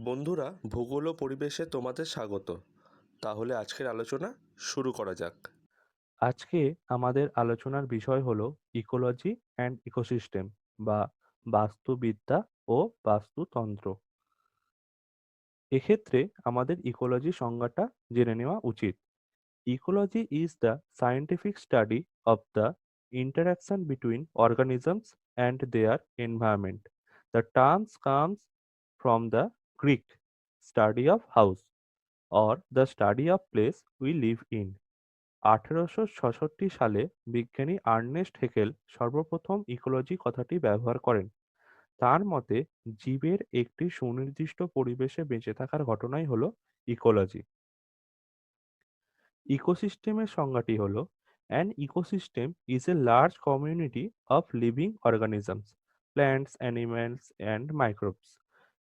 বন্ধুরা, ভূগোল ও পরিবেশে তোমাদের স্বাগত। তাহলে আজকের আলোচনা শুরু করা যাক। আজকে আমাদের আলোচনার বিষয় হলো ইকোলজি অ্যান্ড ইকোসিস্টেম বা বাস্তুবিদ্যা ও বাস্তুতন্ত্র। এক্ষেত্রে আমাদের ইকোলজি সংজ্ঞাটা জেনে নেওয়া উচিত। Ecology is the scientific study of the interaction between organisms and their environment. The terms comes from the Greek study of house or the study of place we live in. আঠেরোশো ছষট্টি সালে বিজ্ঞানী Ernst Haeckel সর্বপ্রথম ecology কথাটি ব্যবহার করেন। তার মতে, জীবের একটি সুনির্দিষ্ট পরিবেশে বেঁচে থাকার ঘটনাই হলো ইকোলজি। ইকোসিস্টেমের সংজ্ঞাটি হলো an ecosystem is a large community of living organisms plants animals and microbes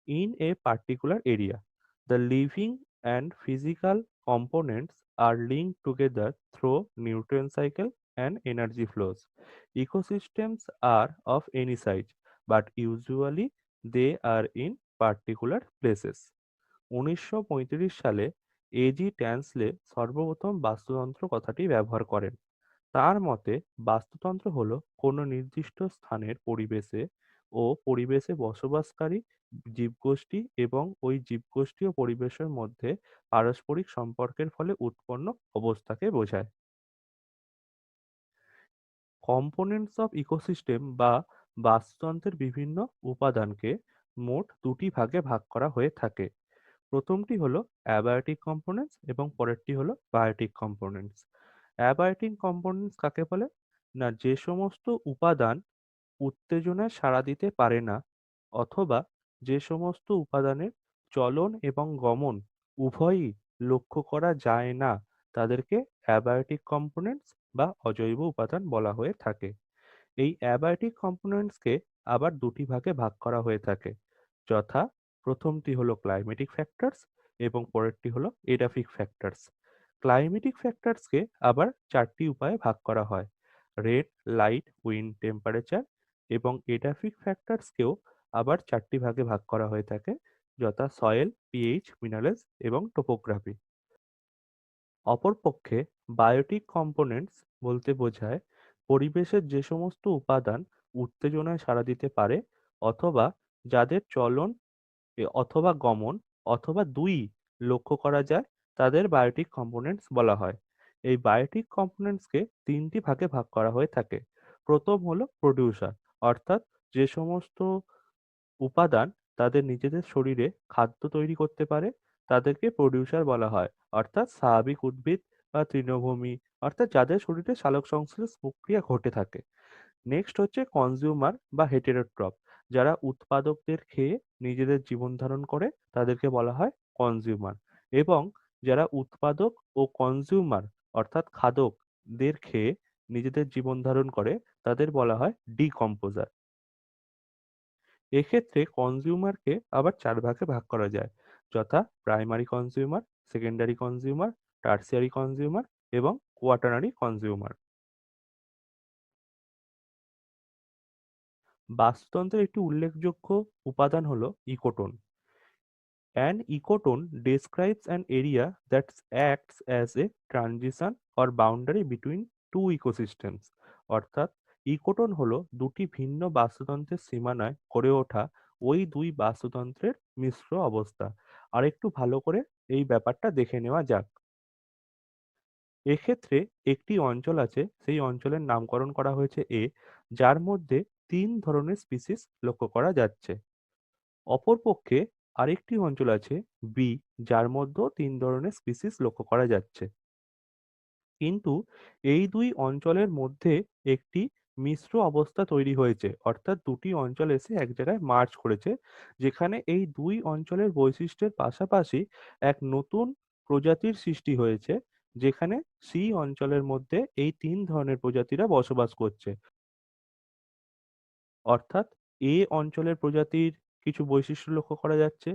in a particular area the living and physical components are linked together through nutrient cycle and energy flows. Ecosystems are of any size, but usually they are in particular places. উনিশশো পঁয়ত্রিশ সালে AG Tansley সর্বপ্রথম বাস্তুতন্ত্র কথাটি ব্যবহার করেন তার মতে বাস্তুতন্ত্র হলো কোনো নির্দিষ্ট স্থানের পরিবেশে ও পরিবেশে বসবাসকারী জীবগোষ্ঠী এবং ওই জীবগোষ্ঠী ও পরিবেশের মধ্যে পারস্পরিক সম্পর্কের ফলে উৎপন্ন অবস্থাকে বোঝায়। কম্পোনেন্টস অফ ইকোসিস্টেম বা বাস্তুতন্ত্রের বিভিন্ন উপাদানকে মোট দুটি ভাগে ভাগ করা হয়ে থাকে। প্রথমটি হলো অ্যাবায়োটিক কম্পোনেন্টস এবং পরেরটি হলো বায়োটিক কম্পোনেন্টস। অ্যাবায়োটিক কম্পোনেন্টস কাকে বলে? না, যে সমস্ত উপাদান উত্তেজনায় সাড়া দিতে পারে না অথবা যে সমস্ত উপাদানের চলন এবং গমন উভয়ই লক্ষ্য করা যায় না, তাদেরকে অ্যাবায়োটিক কম্পোনেন্টস বা অজৈব উপাদান বলা হয়ে থাকে। এই অ্যাবায়োটিক কম্পোনেন্টসকে আবার দুটি ভাগে ভাগ করা হয়ে থাকে। যথা প্রথমটি হলো ক্লাইমেটিক ফ্যাক্টরস এবং পরেরটি হলো এডাফিক ফ্যাক্টরস। ক্লাইমেটিক ফ্যাক্টরসকে আবার চারটি উপায়ে ভাগ করা হয়। রেড, লাইট, উইন্ড, টেম্পারেচার এবং এডাফিক ফ্যাক্টরসকেও আবার চারটি ভাগে ভাগ করা হয়ে থাকে, যথা সয়েল পিএইচ মিনারেলস এবং টোপোগ্রাফি অপরপক্ষে বায়োটিক কম্পোনেন্টস বলতে বোঝায় পরিবেশের যে সমস্ত উপাদান উত্তেজনায় সাড়া দিতে পারে অথবা যাদের চলন অথবা গমন অথবা দুই লক্ষ্য করা যায়, তাদের বায়োটিক কম্পোনেন্টস বলা হয়। এই বায়োটিক কম্পোনেন্টসকে তিনটি ভাগে ভাগ করা হয়ে থাকে। প্রথম হলো প্রডিউসার অর্থাৎ যে সমস্ত উপাদান তাদের নিজেদের শরীরে খাদ্য তৈরি করতে পারে, তাদেরকে প্রডিউসার বলা হয়। অর্থাৎ স্বাভাবিক উদ্ভিদ বা তৃণভূমি, অর্থাৎ যাদের শরীরে সালোক সংশ্লেষ প্রক্রিয়া ঘটে থাকে। নেক্সট হচ্ছে কনজিউমার বা হেটেরোট্রপ যারা উৎপাদকদের খেয়ে নিজেদের জীবন ধারণ করে, তাদেরকে বলা হয় কনজিউমার এবং যারা উৎপাদক ও কনজিউমার অর্থাৎ খাদকদের খেয়ে নিজেদের জীবন ধারণ করে, তাদের বলা হয় ডিকম্পোজার এক্ষেত্রে কনজিউমারকে আবার চার ভাগে ভাগ করা যায়, যথা primary consumer secondary consumer tertiary consumer এবং কোয়াটার্নারি কনজিউমার বাস্তুতন্ত্রের একটি উল্লেখযোগ্য উপাদান হলো ecotone. An ecotone describes an area that acts as a transition or boundary between two ecosystems, অর্থাৎ ইকোটন হলো দুটি ভিন্ন বাস্তুতন্ত্রের সীমানায় গড়ে ওঠা ওই দুই বাস্তুতন্ত্রের মিশ্র অবস্থা। আর একটু ভালো করে এই ব্যাপারটা দেখে নেওয়া যাক। এক্ষেত্রে একটি অঞ্চল আছে, সেই অঞ্চলের নামকরণ করা হয়েছে এ যার মধ্যে তিন ধরনের স্পিসিস লক্ষ্য করা যাচ্ছে। অপরপক্ষে আরেকটি অঞ্চল আছে বি যার মধ্যেও তিন ধরনের স্পিসিস লক্ষ্য করা যাচ্ছে। কিন্তু এই দুই অঞ্চলের মধ্যে একটি মিশ্র অবস্থা তৈরি হয়েছে। অর্থাৎ দুটি অঞ্চল এসে এক জায়গায় মার্চ করেছে, যেখানে এই দুই অঞ্চলের বৈশিষ্ট্যের পাশাপাশি এক নতুন প্রজাতির সৃষ্টি হয়েছে, যেখানে সি অঞ্চলের মধ্যে এই তিন ধরনের প্রজাতিরা বসবাস করছে। অর্থাৎ এ অঞ্চলের প্রজাতির কিছু বৈশিষ্ট্য লক্ষ্য করা যাচ্ছে।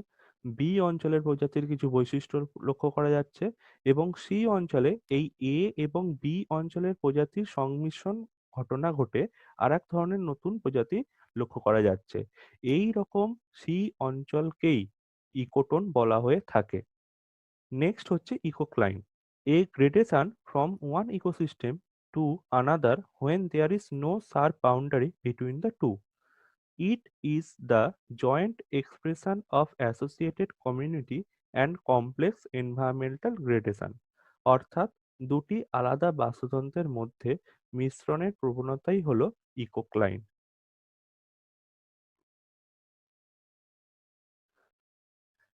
বি অঞ্চলের প্রজাতির কিছু বৈশিষ্ট্য লক্ষ্য করা যাচ্ছে এবং সি অঞ্চলে এই এ এবং বি অঞ্চলের প্রজাতির সংমিশ্রণ ঘটনা ঘটে আর এক ধরনের নতুন প্রজাতি লক্ষ্য করা যাচ্ছে। এই রকম সি অঞ্চলকেই ইকোটোন বলা হয়ে থাকে। নেক্সট হচ্ছে ecocline. A gradation from one ecosystem to another when there is no sharp boundary between the two it is the joint expression of associated community and complex environmental gradation অর্থাৎ দুটি আলাদা বাস্তুতন্ত্রের মধ্যে মিশ্রণের প্রবণতাই হল ইকোক্লাইন।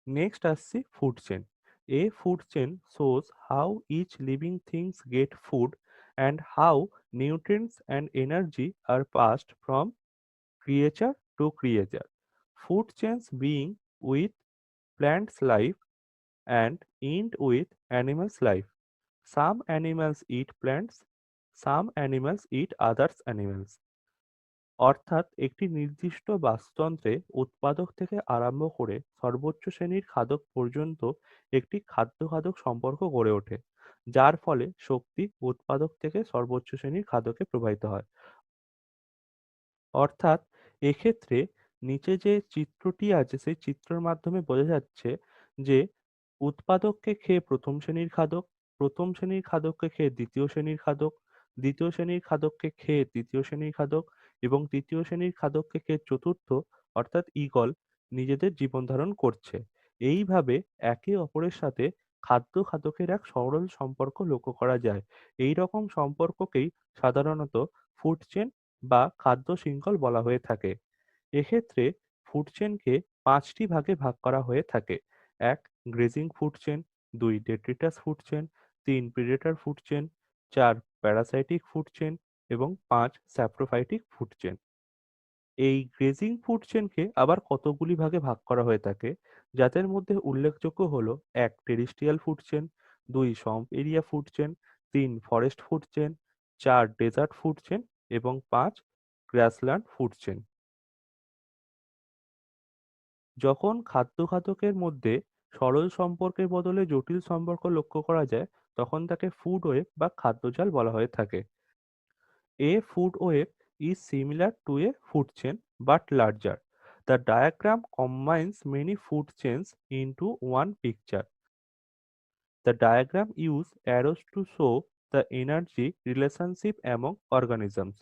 নেক্সট আসছি food chain a food chain shows how each living things get food and how nutrients and energy are passed from creature to creature. Food chains being with plants life and end with animals life. Some animals eat plants, some animals eat others animals. অর্থাৎ একটি নির্দিষ্ট বাস্তুতন্ত্রে উৎপাদক থেকে আরম্ভ করে সর্বোচ্চ শ্রেণির খাদক পর্যন্ত একটি খাদ্য খাদক সম্পর্ক গড়ে ওঠে যার ফলে শক্তি উৎপাদক থেকে সর্বোচ্চ শ্রেণির খাদকে প্রবাহিত হয় অর্থাৎ এক্ষেত্রে নিচে যে চিত্রটি আছে, সেই চিত্রের মাধ্যমে বোঝা যাচ্ছে যে উৎপাদককে খেয়ে প্রথম শ্রেণির খাদক, প্রথম শ্রেণির খাদককে খেয়ে দ্বিতীয় শ্রেণির খাদক, দ্বিতীয় শ্রেণির খাদককে খেয়ে তৃতীয় শ্রেণির খাদক এবং তৃতীয় শ্রেণির খাদককে খেয়ে চতুর্থ, অর্থাৎ ঈগল, নিজেদের জীবন ধারণ করছে। এইভাবে একে অপরের সাথে খাদ্য খাদকের এক সরল সম্পর্ক লক্ষ্য করা যায়। এই রকম সম্পর্ককেই সাধারণত ফুড চেন বা খাদ্য শৃঙ্খল বলা হয়ে থাকে। এক্ষেত্রে ফুড চেনকে পাঁচটি ভাগে ভাগ করা হয়ে থাকে। এক গ্রেজিং ফুড চেন দুই ডেট্রিটাস ফুড চেন তিন প্রিডেটর ফুড চেন চার প্যারাসাইটিক ফুড চেন এবং পাঁচ স্যাপ্রোফাইটিক ফুড চেন এই গ্রেজিং ফুড চেনকে আবার কতগুলি ভাগে ভাগ করা হয়ে থাকে? যাদের মধ্যে উল্লেখযোগ্য হলো, এক টেরিস্ট্রিয়াল ফুড চেন দুই সম্প এরিয়া ফুড চেন তিন ফরেস্ট ফুড চেন চার ডেজার্ট ফুড চেন এবং পাঁচ গ্রাসল্যান্ড ফুড চেন যখন খাদ্য ঘাতকের মধ্যে সরল সম্পর্কের বদলে জটিল সম্পর্ক লক্ষ্য করা যায়, তখন তাকে ফুড ওয়েব বা খাদ্যজাল বলা হয়ে থাকে। A food web is similar to a food chain but larger the diagram combines many food chains into one picture the diagram use arrows to show the energy, relationship among organisms.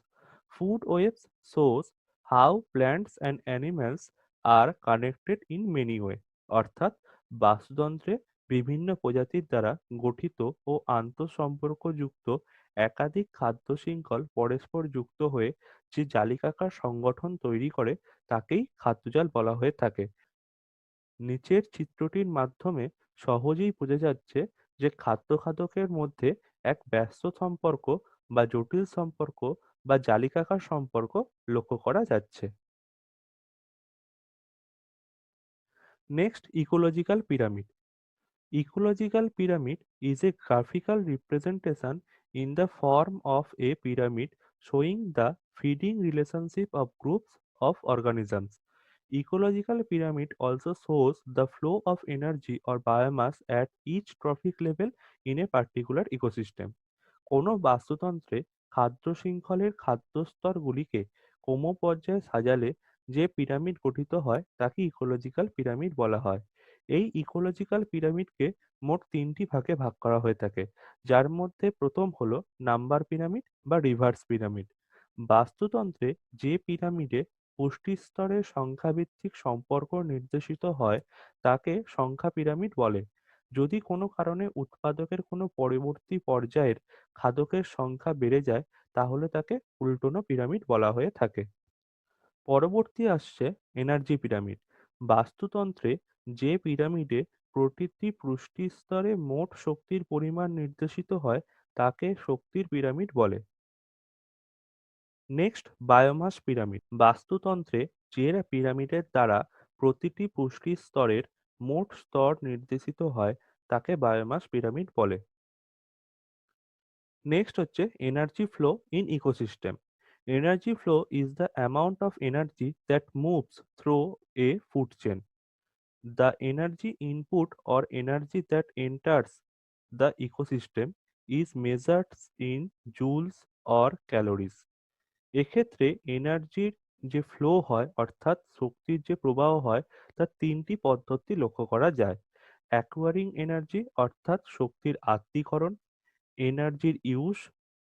Food webs shows how plants and animals are connected in many ways. অর্থাৎ বাস্তুতন্ত্রে বিভিন্ন প্রজাতির দ্বারা গঠিত ও আন্তঃসম্পর্কযুক্ত একাধিক খাদ্য শৃঙ্খল পরস্পর যুক্ত হয়ে যে জালিকাকার সংগঠন তৈরি করে, তাকেই খাদ্যজাল বলা হয়ে থাকে নিচের চিত্রটির মাধ্যমে সহজেই বোঝা যাচ্ছে যে খাদ্য খাদকের মধ্যে এক ব্যস্ত সম্পর্ক বা জটিল সম্পর্ক বা জালিকাকার সম্পর্ক লক্ষ্য করা যাচ্ছে। Next ecological pyramid ecological pyramid is a graphical representation in the form of a pyramid showing the feeding relationship of groups of organisms Ecological pyramid also shows the flow of energy or biomass at each trophic level in a particular ecosystem. কোনো বাস্তুতন্ত্রে খাদ্য শৃঙ্খলের খাদ্য স্তরগুলিকে ক্রম পর্যায়ে সাজালে যে pyramid গঠিত হয়, তাকে ইকোলজিক্যাল পিরামিড বলা হয়। এই ইকোলজিক্যাল পিরামিডকে মোট তিনটি ভাগে ভাগ করা হয়ে থাকে। যার মধ্যে প্রথম হলো নাম্বার পিরামিড বা রিভার্স পিরামিড বাস্তুতন্ত্রে যে পিরামিডে পুষ্টি স্তরের সংখ্যাভিত্তিক সম্পর্ক নির্দেশিত হয়, তাকে সংখ্যা পিরামিড বলে। যদি কোনো কারণে উৎপাদকের কোনো পরবর্তী পর্যায়ের খাদকের সংখ্যা বেড়ে যায়, তাহলে তাকে উল্টোনো পিরামিড বলা হয়ে থাকে। পরবর্তী আসছে এনার্জি পিরামিড। বাস্তুতন্ত্রে যে পিরামিডে প্রতিটি পুষ্টি স্তরে মোট শক্তির পরিমাণ নির্দেশিত হয়, তাকে শক্তির পিরামিড বলে। নেক্সট বায়োমাস পিরামিড বাস্তুতন্ত্রে যে পিরামিডের দ্বারা প্রতিটি পুষ্টি স্তরের মোট স্তর নির্দেশিত হয়, তাকে বায়োমাস পিরামিড বলে। নেক্সট হচ্ছে energy flow in ecosystem energy flow is the amount of energy that moves through a food chain the energy input or energy that enters the ecosystem is measured in joules or calories. এক্ষেত্রে এনার্জির যে flow হয়, অর্থাৎ শক্তির যে প্রবাহ হয়, তার তিনটি পদ্ধতি লক্ষ্য করা যায়। অ্যাকোয়ারিং এনার্জি, অর্থাৎ শক্তির আত্তীকরণ এনার্জির ইউজ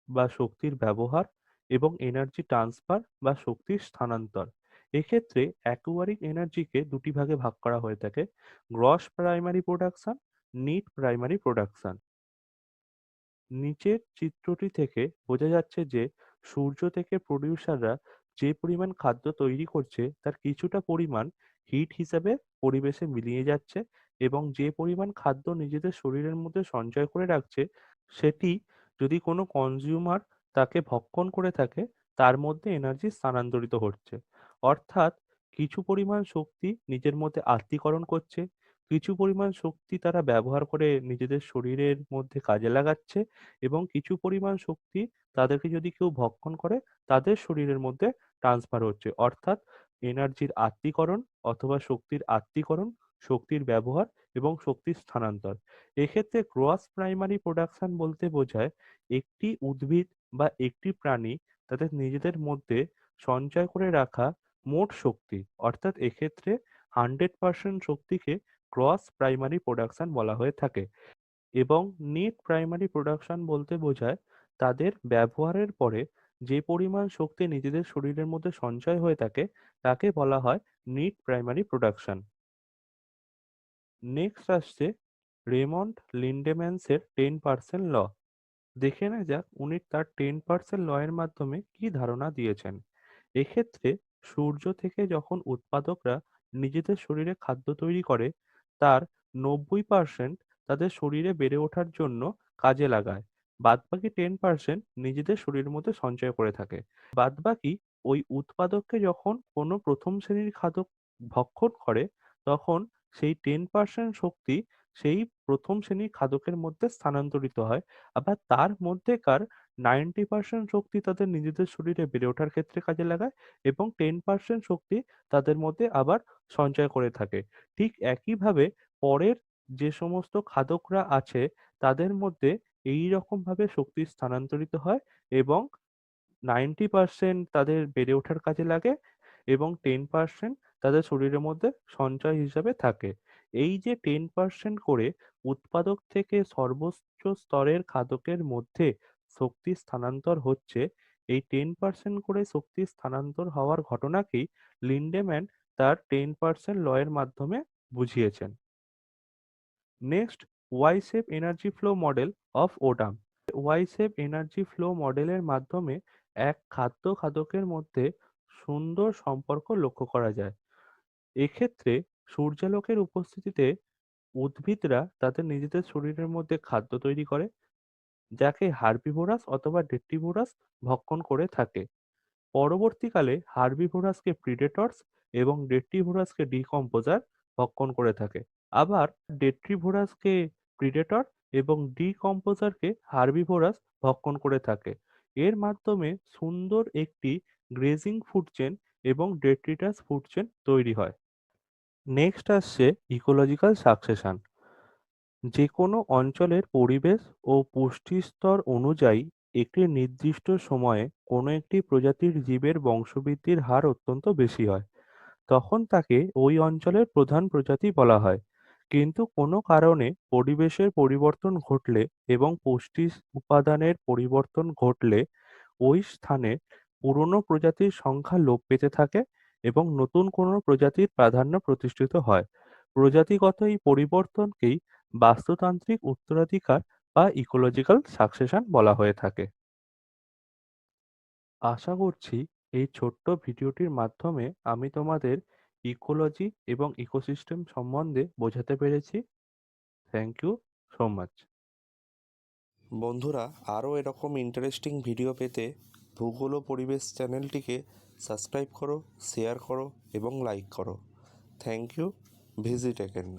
বা শক্তির ব্যবহার এবং এনার্জি ট্রান্সফার বা শক্তির স্থানান্তর। এক্ষেত্রে অ্যাকোয়ারিং এনার্জিকে দুটি ভাগে ভাগ করা হয়ে থাকে, gross primary production, net primary production. নিচের চিত্রটি থেকে বোঝা যাচ্ছে যে সূর্য থেকে প্রডিউসাররা যে পরিমাণ খাদ্য তৈরি করছে, তার কিছুটা পরিমাণ হিট হিসাবে পরিবেশে মিলিয়ে যাচ্ছে এবং যে পরিমাণ খাদ্য নিজেদের শরীরের মধ্যে সঞ্চয় করে রাখছে, সেটি যদি কোনো কনজিউমার তাকে ভক্ষণ করে থাকে, তার মধ্যে এনার্জি স্থানান্তরিত হচ্ছে। অর্থাৎ কিছু পরিমাণ শক্তি নিজের মধ্যে আত্তীকরণ করছে কিছু পরিমাণ শক্তি তারা ব্যবহার করে নিজেদের শরীরের মধ্যে কাজে লাগাচ্ছে এবং কিছু পরিমাণ শক্তি তাদেরকে যদি কেউ ভক্ষণ করে, তাদের শরীরের মধ্যে ট্রান্সফার হচ্ছে। অর্থাৎ এনার্জির আত্মীকরণ অথবা শক্তির আত্মীকরণ, শক্তির ব্যবহার এবং শক্তির স্থানান্তর। এক্ষেত্রে ক্রস প্রাইমারি প্রোডাকশন বলতে বোঝায় একটি উদ্ভিদ বা একটি প্রাণী তাদের নিজেদের মধ্যে সঞ্চয় করে রাখা মোট শক্তি। অর্থাৎ এক্ষেত্রে হান্ড্রেড পার্সেন্ট শক্তিকে ক্রস প্রাইমারি প্রোডাকশন বলা হয়ে থাকে এবং নেট প্রাইমারি প্রোডাকশন বলতে বোঝায় তাদের ব্যবহারের পরে যে পরিমাণ শক্তি নিজেদের শরীরের মধ্যে সঞ্চয় হয়ে থাকে তাকে বলা হয় নিট প্রাইমারি প্রোডাকশন নেক্সট আসছে রেমন্ড লিন্ডেম্যান্সের টেন পার্সেন্ট ল দেখে না যাক উনি তার টেন পার্সেন্ট ল এর মাধ্যমে কি ধারণা দিয়েছেন। এক্ষেত্রে সূর্য থেকে যখন উৎপাদকরা নিজেদের শরীরে খাদ্য তৈরি করে তার নব্বই পার্সেন্ট তাদের শরীরে বেড়ে ওঠার জন্য কাজে লাগায়। বাদবাকি টেন পার্সেন্ট নিজেদের শরীরের মধ্যে সঞ্চয় করে থাকে। বাদবাকি ওই উৎপাদককে যখন কোনো প্রথম শ্রেণির খাদক ভক্ষণ করে, তখন সেই টেন পার্সেন্ট শক্তি সেই প্রথম শ্রেণির খাদকের মধ্যে স্থানান্তরিত হয়। আবার তার মধ্যেকার নাইনটি পার্সেন্ট শক্তি তাদের নিজেদের শরীরে বেড়ে ওঠার ক্ষেত্রে কাজে লাগায় এবং টেন পার্সেন্ট শক্তি তাদের মধ্যে আবার সঞ্চয় করে থাকে। ঠিক একইভাবে পরের যে সমস্ত খাদকরা আছে, তাদের মধ্যে এই রকম ভাবে শক্তি স্থানান্তরিত হয় এবং নাইনটি পার্সেন্ট তাদের বেড়ে ওঠার কাজে লাগে এবং টেন পার্সেন্ট তাদের শরীরের মধ্যে সঞ্চয় হিসাবে থাকে। এই যে টেন পার্সেন্ট করে উৎপাদক থেকে সর্বোচ্চ স্তরের খাদকের মধ্যে শক্তি স্থানান্তর হচ্ছে, এই টেন পার্সেন্ট করে শক্তি স্থানান্তর হওয়ার ঘটনাকেই লিন্ডেম্যান তার টেন পার্সেন্ট লয়ের মাধ্যমে বুঝিয়েছেন। Next Y shape energy flow model of Odum Y shape energy flow মডেলের মাধ্যমে এক খাদ্য খাদকের মধ্যে সুন্দর সম্পর্ক লক্ষ্য করা যায়। এক্ষেত্রে সূর্যালোকের উপস্থিতিতে উদ্ভিদরা তাদের নিজেদের শরীরের মধ্যে খাদ্য তৈরি করে যাকে হার্বিভোরাস অথবা ডেট্রিভোরাস ভক্ষণ করে থাকে। পরবর্তীকালে হার্বিভোরাসকে প্রিডেটর্স এবং ডেট্রিভোরাসকে ডিকম্পোজার ভক্ষণ করে থাকে। আবার ডেট্রিভোরাসকে প্রিডেটর এবং ডিকম্পোজারকে হার্বিভোরাস ভক্ষণ করে থাকে। এর মাধ্যমে সুন্দর একটি গ্রেজিং ফুড চেন এবং ডেট্রিটাস ফুড চেন তৈরি হয়। নেক্সট আসছে ইকোলজিক্যাল সাকসেশন। যে কোনো অঞ্চলের পরিবেশ ও পুষ্টি স্তর অনুযায়ী একটি নির্দিষ্ট সময়ে কোনো একটি প্রজাতির জীবের বংশবৃদ্ধির হার অত্যন্ত বেশি হয়। তখন তাকে ওই অঞ্চলের প্রধান প্রজাতি বলা হয়। কিন্তু কোনো কারণে পরিবেশের পরিবর্তন ঘটলে এবং পুষ্টি উপাদানের পরিবর্তন ঘটলে ওই স্থানে পুরনো প্রজাতির সংখ্যা লোপ পেতে থাকে এবং নতুন কোনো প্রজাতির প্রাধান্য প্রতিষ্ঠিত হয়। প্রজাতিগত এই পরিবর্তনকেই বাস্তুতান্ত্রিক উত্তরাধিকার বা ইকোলজিক্যাল সাকসেশন বলা হয়ে থাকে। আশা করছি এই ছোট্ট ভিডিওটির মাধ্যমে আমি তোমাদের ইকোলজি এবং ইকোসিস্টেম সম্বন্ধে বোঝাতে পেরেছি। থ্যাংক ইউ সো মাচ বন্ধুরা, আরও এরকম ইন্টারেস্টিং ভিডিও পেতে ভূগোল ও পরিবেশ চ্যানেলটিকে সাবস্ক্রাইব করো শেয়ার করো এবং লাইক করো। Thank you visit again